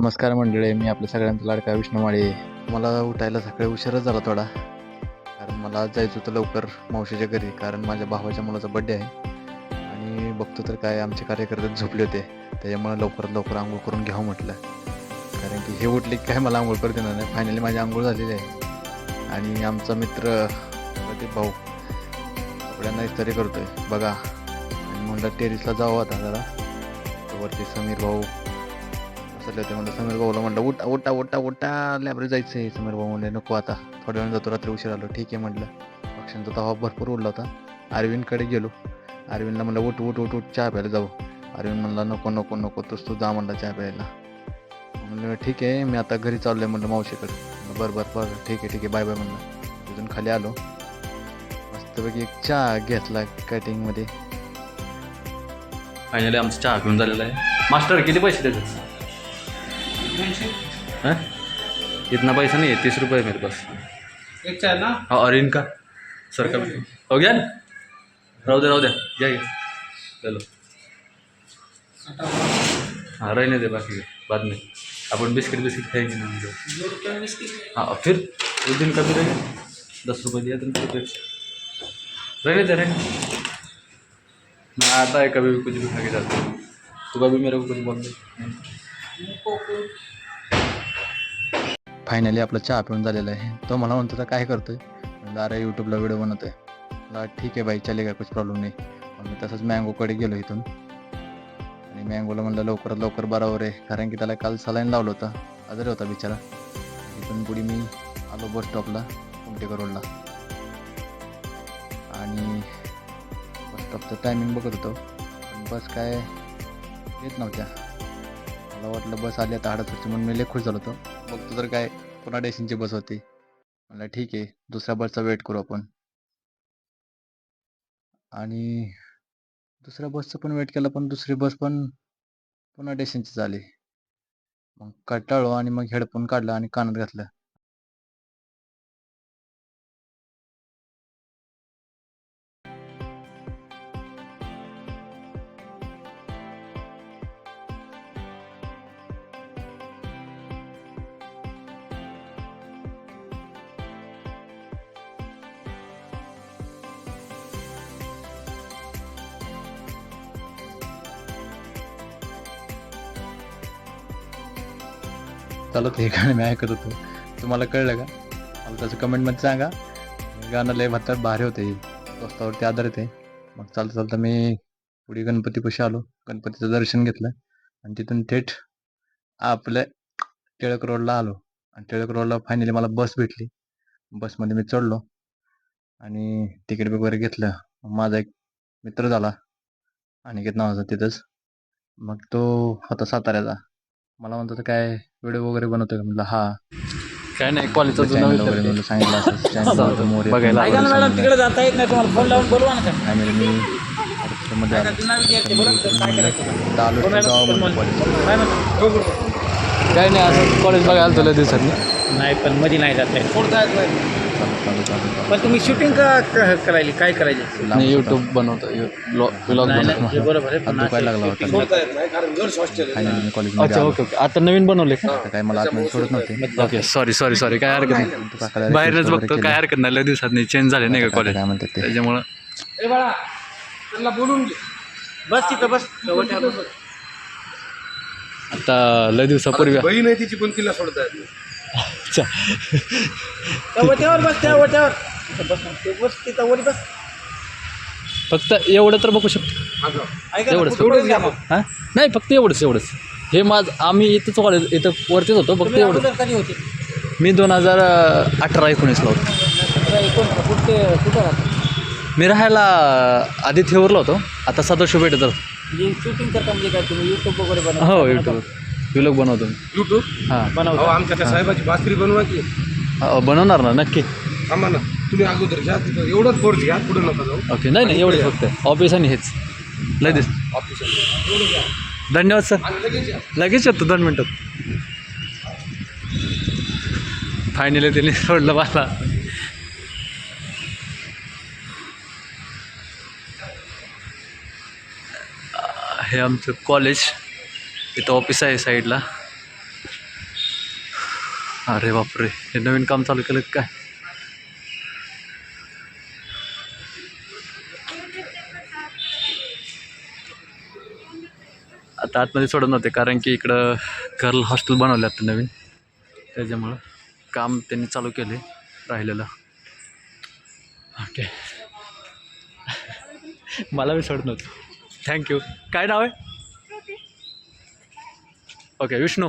नमस्कार मंडळी मी आपल्या सगळ्यांचा लाडका विष्णू मला उठायला सकाळी उशीरच झाला थोडा. कारण मला जायचं होतं लवकर मावशीच्या घरी कारण माझ्या भावाच्या मुलाचा बड्डे आहे. आणि बघतो तर काय आमचे कार्यकर्ते झोपले होते. त्याच्यामुळे लवकरात लवकर आंघोळ करून घ्यावं म्हटलं. कारण की हे उठले की काय मला आंघोळ करू देणार नाही. फायनली माझी आंघोळ झालेली आहे. आणि आमचा मित्र प्रदीप भाऊ कपड्यांना करतो करतोय. बघा. आणि म्हणलं टेरिसला जावं आता जरा. वरती समीर भाऊ चालले होते म्हणलं समीर भाऊला म्हणलं उठा उठा उठा उठा. लॅबरी जायचं आहे समीर भाऊ म्हणले नको आता. थोड्या वेळ जातो रात्री उशीर आलो. ठीक आहे म्हटलं पक्ष्यांचा तवा भरपूर उडला होता. अरविंदकडे गेलो. अरविंदला म्हणलं उठ उठ उठ उठ चहा प्यायला जाऊ. अरविंद म्हणला नको नको नको तूच तू जा म्हणला चहा प्यायला. म्हणलं ठीक आहे मी आता घरी चाललो आहे म्हणलं मावशीकडे. म्हणलं, बरं बरं बरं. ठीक आहे ठीक आहे बाय बाय म्हणलं. तिथून खाली आलो. मस्तपैकी एक चहा घेतला कटिंगमध्ये फायनली आमचा चहा घेऊन झालेला आहे. मास्टर किती पैसे देतात? हाँ? इतना पैसा नहीं है तीस रुपये मेरे पास। एक चाय ना? हाँ और इनका सर का हो गया? राहू दे राहू दे। घ्या चलो। हाँ रहने दे बाकी। बाद में। अपन बिस्किट बिस्किट खाएँगे ना हम लोग। हाँ और फिर उस दिन का भी रहेगा दस रुपये दिया तुम रुपये रहने दे रहने मैं आता है कभी भी कुछ भी खा के जाता हूँ। तो कभी मेरे को कुछ बोल दे फायनली आपला चहा पिऊन झालेला आहे. तो मला म्हणतो तर काय करतोय? म्हणलं अरे यूट्यूबला व्हिडिओ बनवतोय. मला ठीक आहे बाई चलेगा कुछ प्रॉब्लेम नाही. मग मी तसंच मँगोकडे गेलो इथून. आणि मँगोला म्हणलं लवकरात लवकर बरोबर आहे. कारण की त्याला काल सलाईन लावलं होतं. आजारी होता बिचारा. इथून पुढे मी आलो बस स्टॉपला कुमटेकर रोडला आणि बस स्टॉपचं टायमिंग बघत होतो. पण बस काय येत नव्हत्या. मला वाटलं बस आली आता हडसरची म्हणून मी लय खुश झालो होतो. बघतो तर काय पुन्हा डेशिंगची बस होती. म्हणलं ठीक आहे दुसऱ्या बसचा वेट करू आपण. आणि दुसऱ्या बसचं पण वेट केलं पण दुसरी बस पण पुन्हा डेशिंगची झाली मग कंटाळलो आणि मग हेडफोन काढला आणि कानात घातलं. चालत हे गाणं मी ऐकत होतो. तुम्हाला कळलं का? मला त्याचं कमेंटमध्ये सांगा. गाणं लय भातात भारी होते स्वस्तावरती आधारित आहे. मग चालता चालता मी पुढे गणपतीपाशी आलो. गणपतीचं दर्शन घेतलं. आणि तिथून थेट आपल्या टिळक रोडला आलो. आणि टिळक रोडला फायनली मला बस भेटली. बसमध्ये मी चढलो. आणि तिकीट वगैरे घेतलं. माझा एक मित्र झाला. अनिकेत नावाचा तिथंच. मग तो होता साताऱ्याचा. मला म्हणतो तर काय व्हिडिओ वगैरे बनवतोय? का म्हटलं हा. काय नाही कॉलेजचा चॅनल वगैरे म्हणलं सांगितलं असं होतं, मोरे बघायला ऐका ना मॅडम तिकडे जाता येत नाही तुम्हाला फोन लावून बोलवा ना का Family मी आलो. बोला ना काय करायचं आलो college. काय म्हणतो काय नाही असं कॉलेज बघायला तुला दिवसांनी. नाही पण मध्ये नाही जात येत. नाही चालू चालू चालू चालू पण तुम्ही शूटिंग का क- करायली? काय करायचे नाही. यूट्यूब बनवतो ब्लॉग नाही बनवतो नाही हे बरोबर आहे हात पण दुखायला लागला होता फायनली मी कॉलेजमध्ये अच्छा आलो. Okay okay. आता नवीन बनवले का? काय मला आतमध्ये सोडत नव्हते. ओके सॉरी सॉरी सॉरी काय हरकत नाही. तू काकाला बाहेरच request वगैरे बघतो केली. काय हरकत नाही. लय दिवसात नाही चेंज झाले नाही का काका कॉलेज काय म्हणतात ते? त्याच्यामुळं घे. बस तिथं बस. आता लय दिवसापूर्वी बहीण आहे तिची पण तिला सोडता येत नाही. अच्छा त्या वट्यावर बस त्या वट्यावर. तिथं बस. ते बस तिथं वरी बस फक्त एवढं तर बघू शकतो. ऐका ना, एवढंच. पुढे घ्या. मग. हां? नाही फक्त एवढंच एवढंच. हे माझ आम्ही इथंच कॉलेज इथं वरतीच होतो फक्त तुम्ही एवढंच. अगोदर कधी होते? मी दोन हजार अठरा एकोणीसला होतो. आता एकूण कुठे कुठं राहता? मी राहायला आधी थेवरला होतो. आता सदस्य भेटत म्हणजे शूटिंग करता म्हणजे काय तुम्ही युट्यूब वगैरे बनवता? हो यूट्यूब व्लॉग बनवतो मी. युट्यूब हां. बनवता. आमच्या त्या साहेबाची भाकरी बनवा की. बनवणार ना नक्की. थांबा ना. तुम्ही अगोदर घ्या तिथं एवढंच फोर्स घ्या पुढे नका जाऊ. ओके नाही नाही एवढेच फक्त. ऑफिस आणि हेच. लय दिस धन्यवाद सर. आणि लगेच या. लगेच येतो दोन मिनटात फायनली त्यांनी सोडलं मला. हे आमचं कॉलेज इथं ऑफिस आहे साईडला अरे बापरे हे नवीन काम चालू केलं काय? आता आतमध्ये सोडत नव्हते कारण की इकडं गर्ल हॉस्टेल बनवलं आता नवीन. त्याच्यामुळं काम त्यांनी चालू केले राहिलेलं. ओके मला बी सोडत नव्हतं. थँक्यू काय नाव आहे? ओके विष्णू.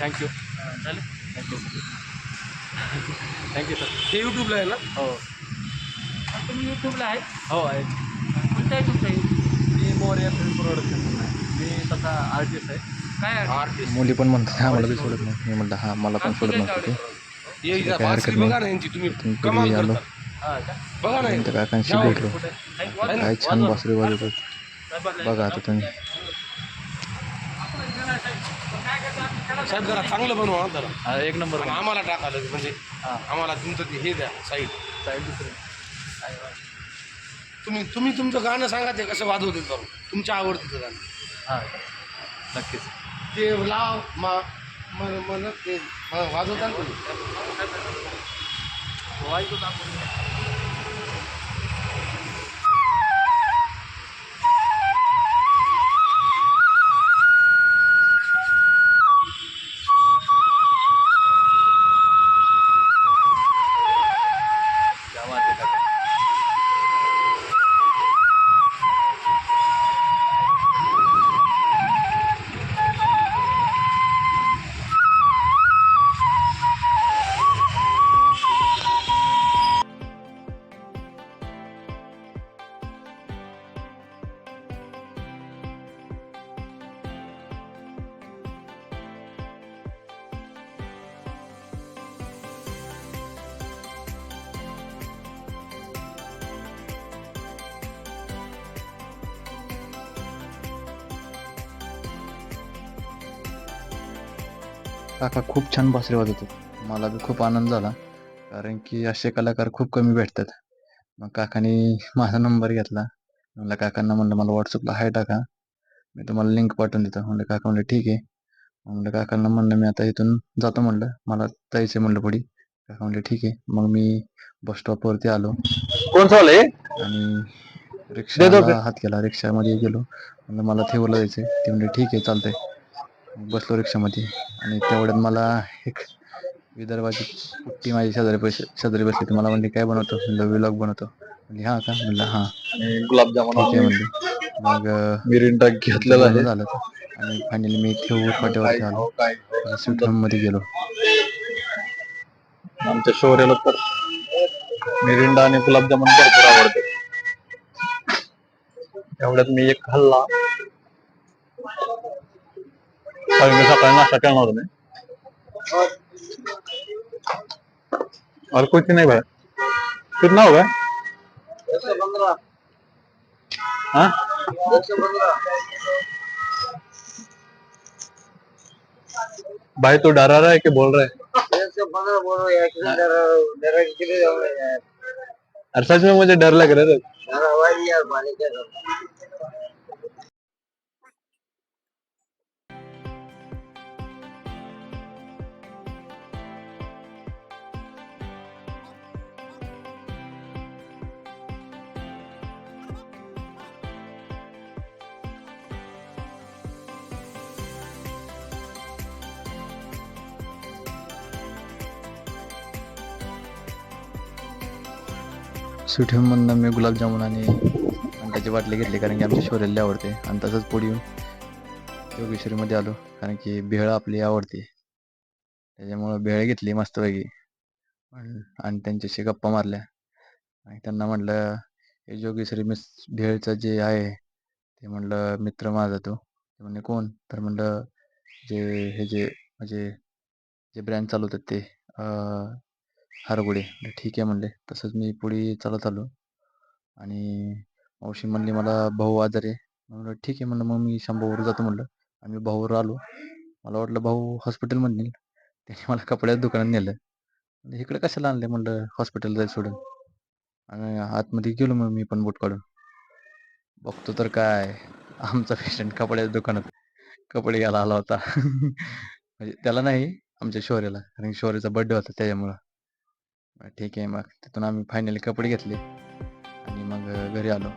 थँक्यू झालं thank you thank you sir हे युट्यूबला आहे ना? हो. तुम्ही युट्यूबला आहे? हो आहे. कोणतं आहे तुमचं? मी मोर्या फिल्म प्रोडक्शन मी तसा आर्टिस्ट आहे आहे? मुली पण म्हणतात. हा मला बी सोडत नाही. मी म्हणलं हा मला पण सोडत नव्हतं ते. हे काय हरकत बासरी नाही. बघा आलो? करता. हा का? बघा ना त्या काकांशी. भेटलो. काय छान बासरी वाजवतात? बघा आता तुम्ही. साहेब जरा चांगलं बनवा जरा. एक नंबर आम्हाला टाकायला म्हणजे हा. आम्हाला तुमचं ते हे द्या साईड. साईड दुसरं. तुम्ही तुम्ही तुमचं गाणं सांगा ते कसं वाजवते जाऊ तुमच्या आवडतीचं गाणं. हां नक्कीच. ते लाव मा ते हा, वाजवता तुम्ही काका खूप छान बासरी वाजवतात मला बी खूप आनंद झाला. कारण की असे कलाकार खूप कमी भेटतात. मग काकाने माझा नंबर घेतला. म्हणलं काकांना म्हणलं मला व्हॉट्सअपला हाय टाका. मी तुम्हाला लिंक पाठवून देतो. म्हणलं काका म्हणलं ठीक आहे. म्हणलं काकांना म्हणलं मी आता इथून जातो. म्हणलं मला जायचं म्हणलं पुढे. काका म्हणलं ठीक आहे. मग मी बस स्टॉपवरती आलो. कोण चालू आणि रिक्षाला हात केला. रिक्षामध्ये गेलो. म्हणलं मला थेवरला जायचं ते म्हणले ठीक आहे चालतंय. बसलो रिक्षामध्ये आणि तेवढ्यात मला एक विदर्भाची पुट्टी माझी शेजारी पैसे शेजारी बसली मला म्हणली काय बनवतो? म्हणलं व्लॉग बनवतो. म्हणली हां का? म्हणलं हां. गुलाबजामुन ठीक आहे म्हणली. मग मिरिंडा घेतलेला झालं आहे. झालं आणि फायनली मी थेऊर फाट्यावरती आलो स्वीटमध्ये गेलो. आमच्या शौर्याला तर मिरिंडा आणि गुलाबजामुन भरपूर आवडते एवढ्यात मी एक खाल्ला कारण मी सकाळी नाश्ता करणार होतो मी. और कुछ नहीं भाई कितना होगा हाँ? भाई तू डरा रहा है कि बोल रहा है? अरे सच में मुझे डर लग रहा है. स्वीट होममधनं मी गुलाबजामुन आणि अंड्याची बाटली घेतली कारण की आमच्या शोरेला आवडते. आणि तसंच पुढे येऊन योगेश्वरीमध्ये आलो कारण की भेळ आपली आवडते. त्याच्यामुळं भेळ घेतली मस्तपैकी. आणि आणि त्यांच्याशी गप्पा मारल्या. आणि त्यांना म्हटलं हे जोगेश्वरी मिस भेळचं जे आहे ते म्हणलं मित्र माझा तो. ते म्हणले कोण? तर म्हणलं जे हे जे म्हणजे जे ब्रँड चालवतात ते अं, हरगुडे. ठीक आहे म्हणले. तसंच मी पुढे चालत आलो. आणि मावशी म्हणली मला भाऊ आजारी आहे. म्हणलं ठीक आहे. म्हणलं मग मी शंभूवर जातो. म्हणलं आम्ही भाऊवर आलो. मला वाटलं भाऊ हॉस्पिटलमध्ये नेईल त्याने मला कपड्याच्या दुकानात नेलं. इकडे कशाला आणले म्हणलं हॉस्पिटल जाईल सोडून. आणि आतमध्ये गेलो मग मी पण बोट काढून. बघतो तर काय आमचा पेशंट कपड्याच्या दुकानात कपडे घ्यायला आला होता. म्हणजे त्याला नाही आमच्या शौर्याला. कारण शौर्याचा बर्थडे होता त्याच्यामुळं. ठीक आहे. मग तिथून आम्ही फायनली कपडे घेतले आणि मग घरी आलो.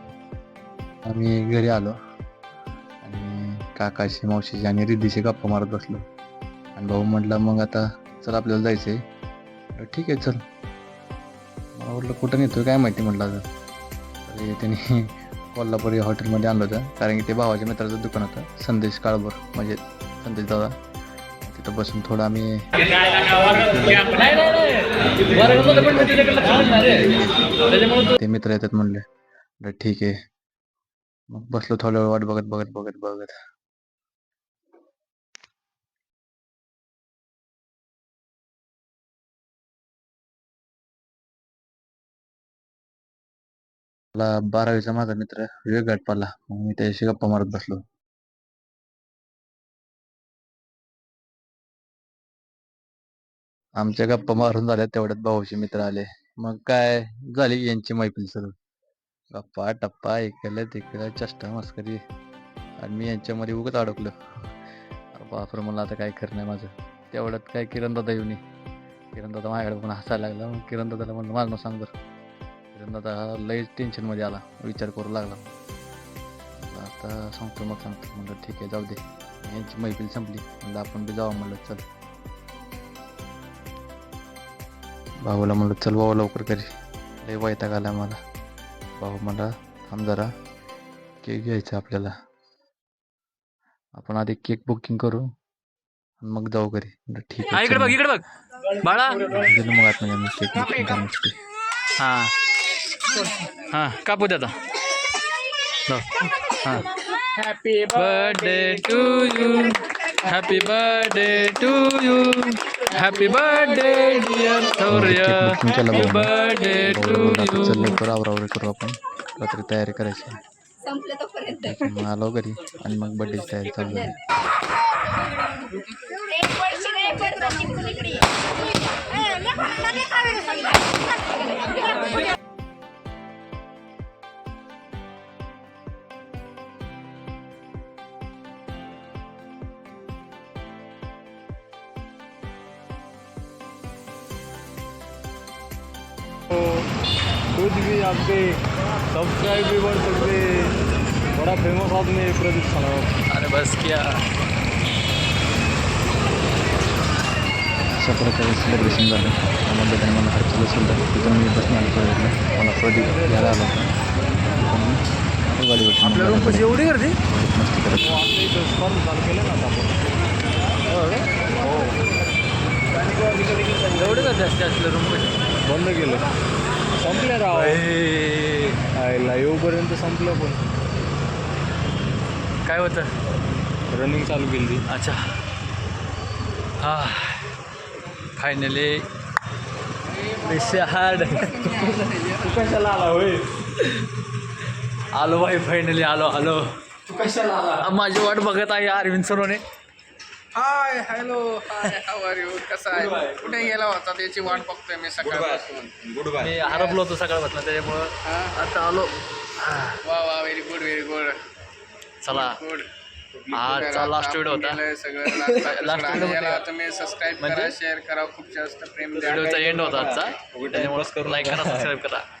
आम्ही घरी आलो आणि काकाशी मावशीची आणि रिद्धीशी गप्पा मारत बसलो. आणि भाऊ म्हटला मग आता चल आपल्याला जायचं आहे ठीक आहे चल. मला म्हटलं कुठं नेतो काय माहिती? म्हटलं आता तरी त्यांनी कोल्हापुरी हॉटेलमध्ये आणलं होतं. कारण की ते भावाच्या मित्राचं दुकान होतं. संदेश काळभोर म्हणजे संदेश दादा. तिथं बसून थोडं आम्ही ते मित्र येतात म्हणले ठीक आहे. मग बसलो थोडा वेळ वाट बघत बघत बघत बघत. मला बारावीचा माझा मित्र विवेक गाठपाला मग मी त्याच्याशी गप्पा मारत बसलो. आमच्या गप्पा मारून झाल्या तेवढ्यात भाऊचे मित्र आले. मग काय झाली यांची मैफिल सुरू? गप्पा टप्पा इकडल्या तिकडं चष्टा मस्करी. आणि मी यांच्यामध्ये उगत अडकलो. बापर बापरे मला आता काय खरं नाही माझं. तेवढ्यात काय किरण दादा येऊन किरण दादा माझ्याकडे पण हसायला लागला. मग किरण दादाला म्हणलं माझं नाव सांग बरं. किरण दादा हा लई टेन्शनमध्ये आला. विचार करू लागला. आता सांगतो मग सांगतो. म्हणलं ठीक आहे जाऊ दे. यांची मैफिल संपली. म्हणलं आपण बी जाऊ म्हणलं चल. भाऊला म्हणलं चल भाऊ लवकर घरी. लय वैताग आला मला. भाऊ मला थांब जरा केक घ्यायचा आपल्याला. आपण आधी केक बुकिंग करू आणि मग जाऊ घरी. म्हणलं, ठीक हा आहे इकडे बघ मग. इकडे बघ. बाळा. गेलो मग आतमध्ये आम्ही केक बुकिंग करण्यासाठी हा. हा कापू दे आता. जाऊ. हा. Happy birthday to you happy birthday to you happy birthday dear Shaurya cake booking केलं हॅपी भाऊ बर्थडे भाऊ टू बोलला, आता चल यू लवकर आवरावरी करू आपण रात्री तयारी करायची संपलं तोपर्यंत ठीक आहे, मग आलो घरी आणि मग बड्डेची तयारी चालू झाली कुछ भी आपके सब्सक्राइब भी बढ़ सकते. बड़ा फेमस आदमी है प्रदीप सलाम अरे बस क्या. अशा प्रकारे सेलिब्रेशन झालं. आम्हाला त्याने मला हरचलं सोडलं तिथून मी बसून आलो कॉलेजला मला प्रदीप घ्यायला आला आलो गाडीवर आपल्या रूम कशी एवढी गर्दी? मस्ती करत आपल्या चालू केलं ना आपण. एवढे का जास्त असलं रूम बंद केलं संपले राव. आयला येऊपर्यंत संपलं पण. काय होतं? रनिंग चालू केली अच्छा. हा. फायनली हार्ड तू कशाला आला होय? आलो भाई फायनली आलो आलो. तू कशाला आला? माझी वाट बघत आहे Arvind सरोने. Hi hello hi how are you कसा आहे? कुठे गेला होता त्याची वाट बघतोय मी सकाळपासून? मी हरपलो होतो सकाळपासून त्याच्यामुळं आता आलो. वा वा व्हेरी गुड व्हेरी गुड चला. गुड आजचा लास्ट व्हिडिओ होता. सगळं. Last लास्ट video याला होता. तुम्ही सबस्क्राईब म्हणजे? करा शेअर करा. खूप जास्त प्रेम द्या. व्हिडिओचा एंड होता आजचा. त्याच्यामुळे लाईक करा सबस्क्राईब करा.